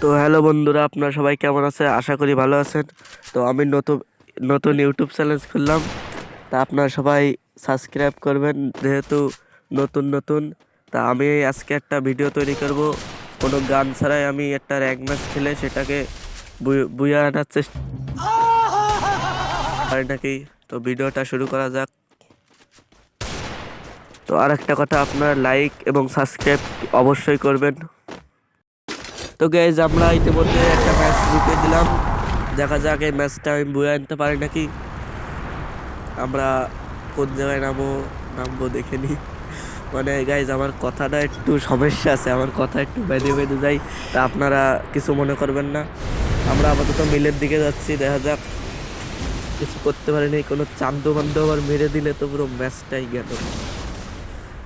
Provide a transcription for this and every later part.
তো হ্যালো বন্ধুরা, আপনারা সবাই কেমন আছে আশা করি ভালো আছেন। তো আমি নতুন নতুন ইউটিউব চ্যানেল খুললাম। তা আপনারা সবাই সাবস্ক্রাইব করবেন, যেহেতু নতুন নতুন। তা আমি আজকে একটা ভিডিও তৈরি করব। কোনো গান ছাড়াই আমি একটা র্যাঙ্ক ম্যাচ খেলে সেটাকে বুইয়ে আনার চেষ্টা হয় নাকি? তো ভিডিওটা শুরু করা যাক। তো আর একটা কথা, আপনারা লাইক এবং সাবস্ক্রাইব অবশ্যই করবেন। তো গ্যাস আমরা ইতিমধ্যে একটা ম্যাচ জিতে দিলাম। দেখা যাক এই ম্যাচটা আমি বয়ে আনতে পারি নাকি। আমরা কোন জায়গায় নামবো নামবো দেখে নিই মানে গাইজ আমার কথাটা একটু সমস্যা আছে, আমার কথা একটু বেঁধে বেঁধে যাই, তা আপনারা কিছু মনে করবেন না। আমরা আপাতত মিলের দিকে যাচ্ছি, দেখা যাক। কিছু করতে পারিনি, কোনো চান্দ বান্দ আবার মেরে দিলে তো পুরো ম্যাচটাই গেল।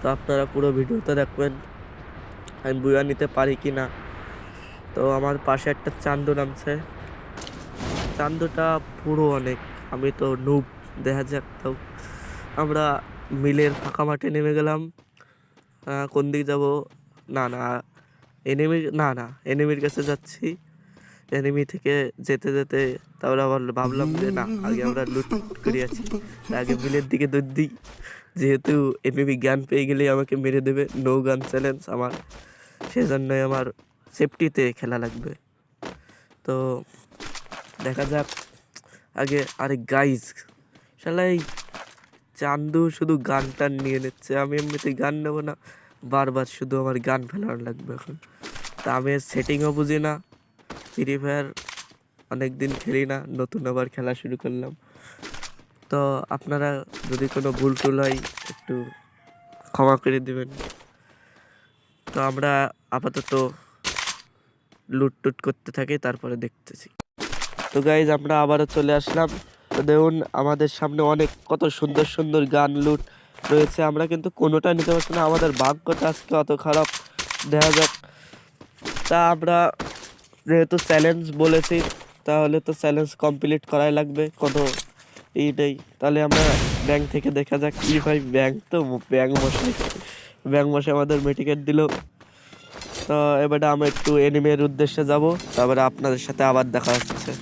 তো আপনারা পুরো ভিডিওটা দেখবেন, আমি বুয়া নিতে পারি কি না তো আমার পাশে একটা চান্দু নামছে। চান্দুটা পুরো অনেক। আমি তো নুব দেখা যাক তাও আমরা মিলের ফাঁকা মাঠে নেমে গেলাম। কোন দিক যাব? না না এনিমি না না এনিমির কাছে যাচ্ছি। এনিমি থেকে যেতে যেতে তারপরে আবার ভাবলাম যে না, আগে আমরা লুট করে আছি। আগে মিলের দিকে দৌড় দিই। যেহেতু এনিমি জ্ঞান পেয়ে গেলেই আমাকে মেরে দেবে। নো গান চ্যালেঞ্জ আমার। সেজন্যই আমার সেফটিতে খেলা লাগবে। তো দেখা যাক। আগে আরে গাইজ শালাই চান্দু শুধু গান টান নিয়ে নিচ্ছে। আমি এমনিতে গান নেব না, বারবার শুধু আমার গান ফেলানো লাগবে এখন। তা আমি সেটিংও বুঝি না। ফ্রি ফায়ার অনেক দিন খেলি না, নতুন আবার খেলা শুরু করলাম। তো আপনারা যদি কোনো ভুল টুল হয়, একটু ক্ষমা করে দিবেন। তো আমরা আপাতত লুট টুট করতে থাকি, তারপরে দেখতেছি। তো গাইজ আমরা আবারও চলে আসলাম। তো দেখুন, আমাদের সামনে অনেক, কত সুন্দর সুন্দর গান, লুট রয়েছে। আমরা কিন্তু কোনোটা নিতে পারছি না। আমাদের ভাগ্যটা আজকে অত খারাপ। দেখা যাক। তা আমরা যেহেতু চ্যালেঞ্জ বলেছি, তাহলে তো চ্যালেঞ্জ কমপ্লিট করাই লাগবে। কোনো ই নেই। তাহলে আমরা ব্যাংক থেকে দেখা যাক কি ভাই ব্যাংক তো ব্যাংক মশাই ব্যাংক মশাই আমাদের মেডিকেট দিল। তো এবারে আমরা একটু এনিমের উদ্দেশ্যে যাব। তারপরে আপনাদের সাথে আবার দেখা হচ্ছে।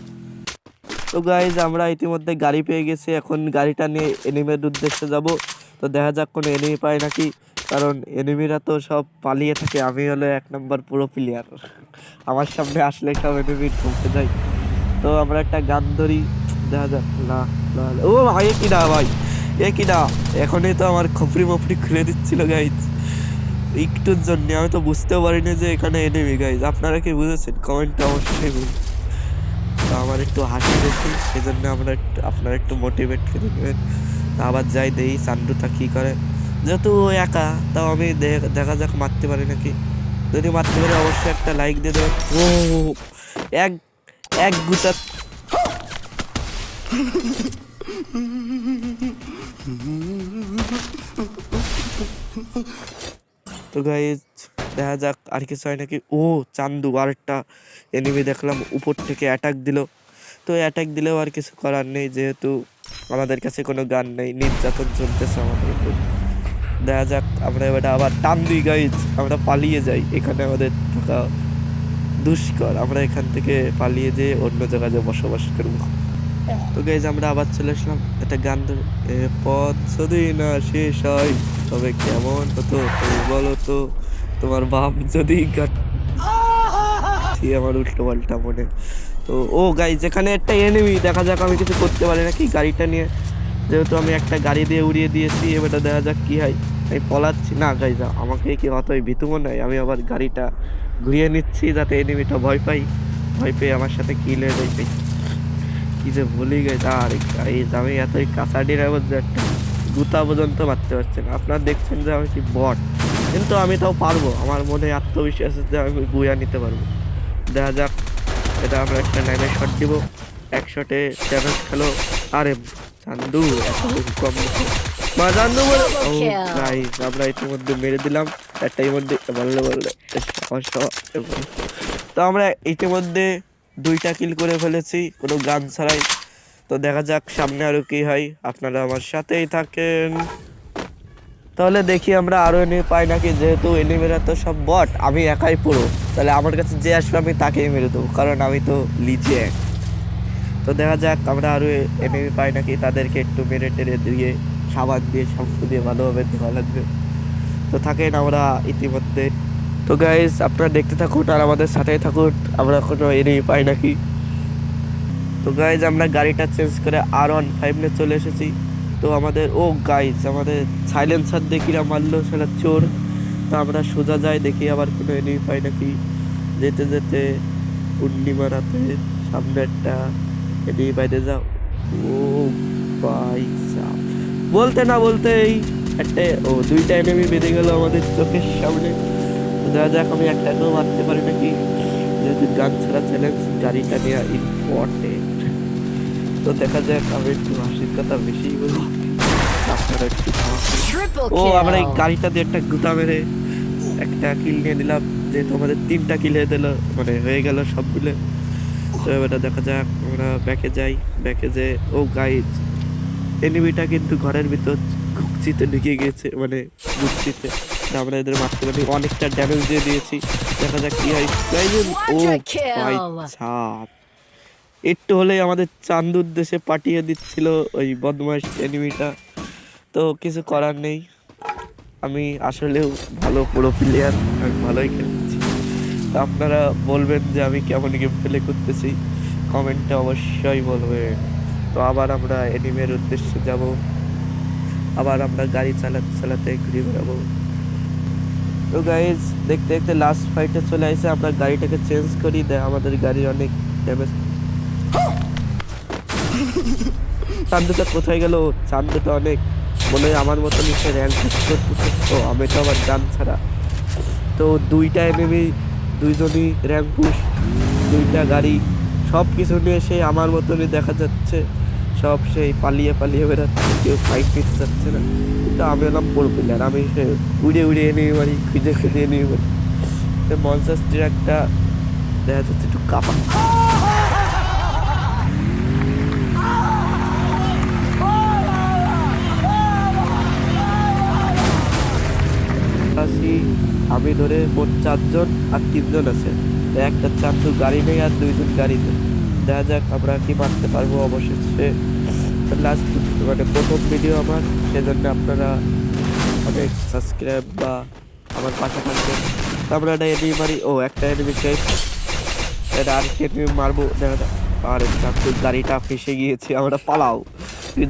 তো গাইজ আমরা ইতিমধ্যে গাড়ি পেয়ে গেছি। এখন গাড়িটা নিয়ে এনিমের উদ্দেশ্যে যাব। তো দেখা যাক কোনো এনিমি পায় নাকি। কারণ এনিমিরা তো সব পালিয়ে থাকে। আমি হলো এক নম্বর পুরো প্লেয়ার আমার সামনে আসলে সব এনিমি ঢুকে যায় তো আমরা একটা গান ধরি। দেখা যাক। না। ও ভাই কি না ভাই? এ কি না? এখনই তো আমার খপরি মপরি খুলে দিচ্ছিল গাইজ একটুর জন্য, আমি তো বুঝতেও পারিনি যে এখানে এনিমি গাইজ আপনারা কি বুঝেছেন? কমেন্টটা অবশ্যই বলুন। তো আমার একটু হাসি বেশি সেজন্য আমরা আপনারা একটু মোটিভেট করে দেবেন আবার যাই দেই চান্দুটা কী করে। যেহেতু একা, তাও আমি দেখা যাক মারতে পারি নাকি। যদি মারতে পারি, অবশ্যই একটা লাইক দিয়ে দেবেন। ও এক এক গুতা। তো গাইজ দেখা যাক আর কিছু হয় নাকি। ও, চান্দু, আরেকটা এনিমি দেখলাম, উপর থেকে অ্যাটাক দিল। তো অ্যাটাক দিলেও আর কিছু করার নেই, যেহেতু আমাদের কাছে কোনো গান নেই, নির্যাতন চলতেছে আমাদের উপর। দেখা যাক, আমরা এবার আবার টান দিই গাইজ আমরা পালিয়ে যাই, এখানে আমাদের থাকা দুষ্কর। আমরা এখান থেকে পালিয়ে যেয়ে অন্য জায়গায় বসবাস করব। তো গাইজ আমরা আবার চলে আসলাম একটা গান ধরে। পথ যদি না শেষ হয়, তবে কেমন হতো তুমি বলো তো? তোমার বাপ যদি আমার উল্টো পাল্টা মনে। তো, ও গাইজ এখানে একটা এনিমি দেখা যাক আমি কিছু করতে পারি নাকি গাড়িটা নিয়ে। যেহেতু আমি একটা গাড়ি দিয়ে উড়িয়ে দিয়েছি, এবারে দেখা যাক কি হয়। আমি পলাচ্ছি। না গাইজ আমাকে কি অতই মনে হয়? আমি আবার গাড়িটা ঘুরিয়ে নিচ্ছি যাতে এনিমিটা ভয় পাই। ভয় পেয়ে আমার সাথে কিলে দেয় কি যে বলি গেছে আর গাইজ আমি এতই কাঁচাডির মধ্যে একটা গুতা পর্যন্ত মারতে পারছি না। আপনারা দেখছেন যে আমি কি বট। কিন্তু আমি তাও পারব। আমার মনে আত্মবিশ্বাস আছে যে আমি গুয়া নিতে পারব। দেখা যাক এটা আমরা একটা নাইনে শট দিব। এক শটে ড্যামেজ খেলো আরে চান্দু কম মা চান্দু বলে গাইজ আমরা ইতিমধ্যে মেরে দিলাম। একটা ইতিমধ্যে বললে বললে তো আমরা ইতিমধ্যে দুইটা কিল করে ফেলেছি, কোনো গান ছাড়াই। তো দেখা যাক সামনে আরও কি হয়, আপনারা আমার সাথেই থাকেন। তাহলে দেখি আমরা আরও এনিমি পাই নাকি, যেহেতু এনিমিরা তো সব বট আমি একাই পুরো। তাহলে আমার কাছে যে আসবে আমি তাকেই মেরে দেবো, কারণ আমি তো লিজে এক তো দেখা যাক আমরা আরও এনিমি পাই নাকি, তাদেরকে একটু মেরে টেরে দিয়ে, সাবান দিয়ে শ্যাম্পু দিয়ে ভালোভাবে ধোয়া লাগবে। তো থাকেন আমরা ইতিমধ্যে। তো গাইজ আপনারা দেখতে থাকুন আর আমাদের সাথেই থাকুন। আমরা কোনো এনিমি পাই নাকি? তো গাইজ আমরা গাড়িটা চেঞ্জ করে আর ওয়ান ফাইভ নিয়ে চলে এসেছি। তো আমাদের, ও গাইজ আমাদের সাইলেন্সার দেখিরা মারলো সেটা চোর। তো আমরা সোজা যাই, দেখি আবার কোনো এনিমি পাই নাকি। যেতে যেতে পূর্ণিমারাতে সামনে একটা এনিমি পাইতে যাও। ও সাব। বলতে না বলতেই একটা, ও দুইটা এনিমি বেঁধে গেল আমাদের চোখের সামনে। দেখা যাক আমি একটাকেও মারতে পারি নাকি যেহেতু গান ছাড়া চ্যালেঞ্জ গাড়িটা নেওয়া ইম্পর্টেন্ট তো দেখা যাক আমি একটু হাসির কথা বেশি বলি। আপনারা একটু ও আমরা এই গাড়িটা দিয়ে একটা গুতা মেরে একটা কিল নিয়ে নিলাম যেহেতু আমাদের তিনটা কিল হয়ে দিল মানে হয়ে গেল সব মিলে। তো এবারে দেখা যাক আমরা ব্যাকে যাই। ব্যাকে যে ও গাইজ এনিমিটা কিন্তু ঘরের ভিতর ঘুকচিতে ঢুকে গিয়েছে মানে ঘুকচিতে আমরা এদের মারতে পারি অনেকটা ড্যামেজ দিয়ে দিয়েছি। দেখা যাক কি হয়। ও. ভাই ছাপ একটু হলেই আমাদের চান্দুর দেশে পাঠিয়ে দিচ্ছিল ওই বদমাস এনিমিটা তো কিছু করার নেই। আমি আসলেও ভালো পুরো প্লেয়ার আমি ভালোই খেলছি। তো আপনারা বলবেন যে আমি কেমন গেম প্লে করতেছি। কমেন্টে অবশ্যই বলবেন। তো আবার আমরা এনিমের উদ্দেশ্যে যাব। আবার আমরা গাড়ি চালাতে চালাতে ঘুরে বেড়াবো। তো গাইজ দেখতে দেখতে লাস্ট ফাইটে চলে আসে, আমরা গাড়িটাকে চেঞ্জ করি দেয় আমাদের গাড়ির অনেক ড্যামেজ চান্দুটা কোথায় গেল? চান্দুটা অনেক। মনে হয় আমার মতন সে র্যাঙ্ক তো আমি তো আবার গান ছাড়া। তো দুইটা এনিমি দুইজনই র্যাঙ্ক পুশ দুইটা গাড়ি সব কিছু নিয়ে সেই আমার মতনই দেখা যাচ্ছে। সব সেই পালিয়ে পালিয়ে বেড়াচ্ছে, কেউ ফাইট নিতে যাচ্ছে না। কিন্তু আমি এলাম পোর প্লেয়ার আমি সে উড়ে উড়ে এনে পারি খুঁজে খুঁজে এনে মারি মনসাস্টির একটা দেখা যাচ্ছে, একটু কাপা। আমি ধরে মোট চারজন আর তিনজন আছে। একটা চারটু গাড়ি নেই আর দুইজন গাড়িতে দেখা যাক, আমরা কি মারতে পারব অবশেষে। লাস্ট মানে প্রথম ভিডিও আমার, সেজন্য আপনারা অনেক সাবস্ক্রাইব বা আমার পাশে থাকবেন। আমরা একটা এনিমি মারি, ও, একটা এনিমি শেষ। এটা আর এনিমি মারবো, দেখা আর গাড়িটা ফেসে গিয়েছে, আমরা পালাও।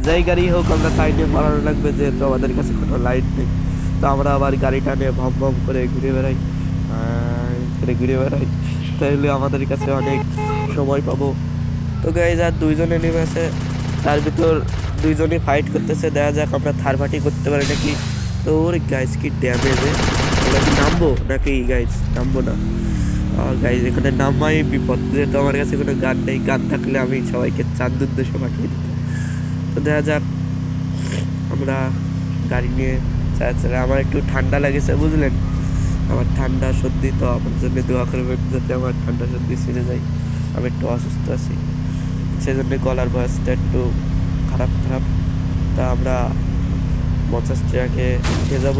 যাই গাড়ি হোক, আমরা নিয়ে পালানো লাগবে, যেহেতু আমাদের কাছে কোনো লাইট নেই। তো আমরা আবার গাড়িটা নিয়ে ভম ভম করে ঘুরে বেড়াই। ঘুরে বেড়াই। তাহলে আমাদের কাছে অনেক সময় পাবো। তো গাইজ আর দুইজনে নেমে আছে। তার ভিতর দুইজনই ফাইট করতেছে। দেখা যাক আমরা থার পার্টি করতে পারি নাকি। তো ওর গাইজ কি ড্যামেজে আমরা কি নামবো? নাকি গাইজ নামবো না। গাইজ এখানে নামাই বিপদ। যেহেতু আমার কাছে কোনো গান নেই গান থাকলে আমি সবাইকে চাঁদ উদ্দেশ্যে পাঠিয়ে দিতাম। তো দেখা যাক। আমরা গাড়ি নিয়ে চালা চালা আমার একটু ঠান্ডা লেগেছে, বুঝলেন? আমার ঠান্ডা সর্দি, তো আমার জন্য দোয়া করবেন যাতে আমার ঠান্ডা সর্দি ছেড়ে যায়। আমি একটু অসুস্থ আছি। সেই জন্যে গলার বয়সটা একটু খারাপ খারাপ। তা আমরা পঞ্চাশ টাকাকে উঠে যাব।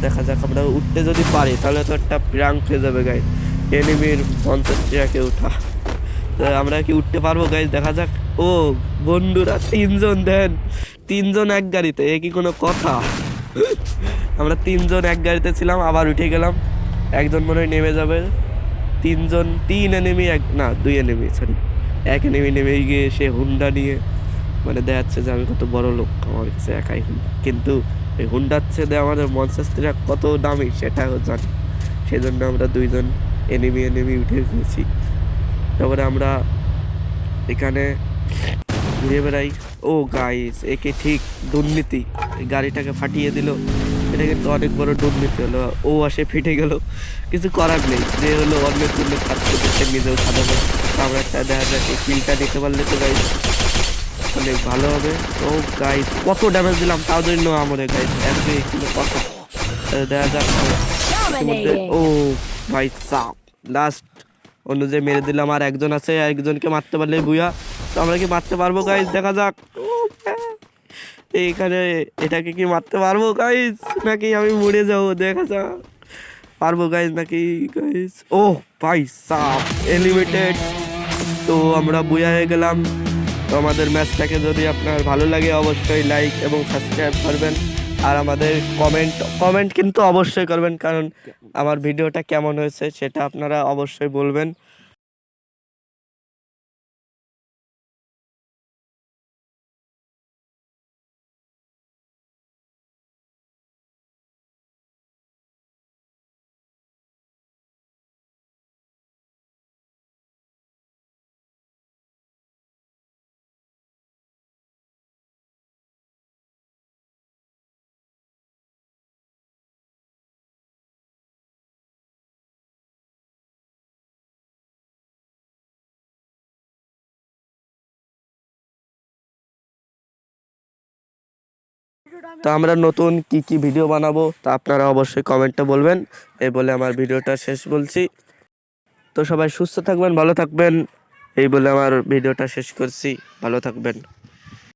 দেখা যাক আমরা উঠতে যদি পারি, তাহলে তো একটা প্রাঙ্ক হয়ে যাবে গাই এনিমির পঞ্চাশ টাকাকে উঠা। আমরা কি উঠতে পারব গাইজ দেখা যাক। ও, বন্ধুরা, তিনজন, দেন। তিনজন এক গাড়িতে, এ কি কোনো কথা? আমরা তিনজন এক গাড়িতে ছিলাম, আবার উঠে গেলাম। একজন মনে হয় নেমে যাবে। তিনজন, তিন এনেমি এক না, দুই এনেমি সরি এক এনেমি নেমে গিয়ে সে হুন্ডা নিয়ে মানে দেখা যাচ্ছে যে আমি কত বড় লোক, আমার কাছে একাই হুন্ডা। কিন্তু এই হুন্ডার ছেদে আমাদের মনসাস্ত্রীরা কত দামি, সেটাও জানি। সেজন্য আমরা দুইজন এনিমি এনিমি উঠে গিয়েছি। তারপরে আমরা এখানে ঘুরে বেড়াই। ও গাইস একে ঠিক দুর্নীতি। গাড়িটাকে ফাটিয়ে দিল। এটা কিন্তু অনেক বড় দুর্নীতি হলো। ও আসে ফেটে গেল। কিছু করার নেই। যে হলো অন্যের জন্য খাচ্ছে সে নিজেও খাদাবে আমরা একটা দেখা এই কিলটা নিতে পারলে তো গাইস অনেক ভালো হবে। ও গাইস কত ড্যামেজ দিলাম তার জন্য আমাদের গাইস একদিকে কোনো কথা দেখা যাক ও ভাই সাপ। লাস্ট অন্য যে মেরে দিলাম। আর একজন আছে একজনকে মারতে পারলে বুয়া। তো আমরা কি মারতে পারব গাইজ দেখা যাক। ও। এইখানে এটাকে কি মারতে পারব গাইস নাকি আমি মরে যাব? দেখা যাক। পারব গাইস নাকি গাইস ও, ভাই সাপ। এলিমিটেড তো আমরা বুয়া হয়ে গেলাম। তো আমাদের ম্যাচটাকে যদি আপনার ভালো লাগে, অবশ্যই লাইক এবং সাবস্ক্রাইব করবেন। আর আমাদের কমেন্ট কমেন্ট কিন্তু অবশ্যই করবেন, কারণ আমার ভিডিওটা কেমন হয়েছে সেটা আপনারা অবশ্যই বলবেন। তো আমরা নতুন কি কি ভিডিও বানাবো তা আপনারা অবশ্যই কমেন্টে বলবেন। এই বলে আমার ভিডিওটা শেষ বলছি। তো সবাই সুস্থ থাকবেন ভালো থাকবেন। এই বলে আমার ভিডিওটা শেষ করছি। ভালো থাকবেন।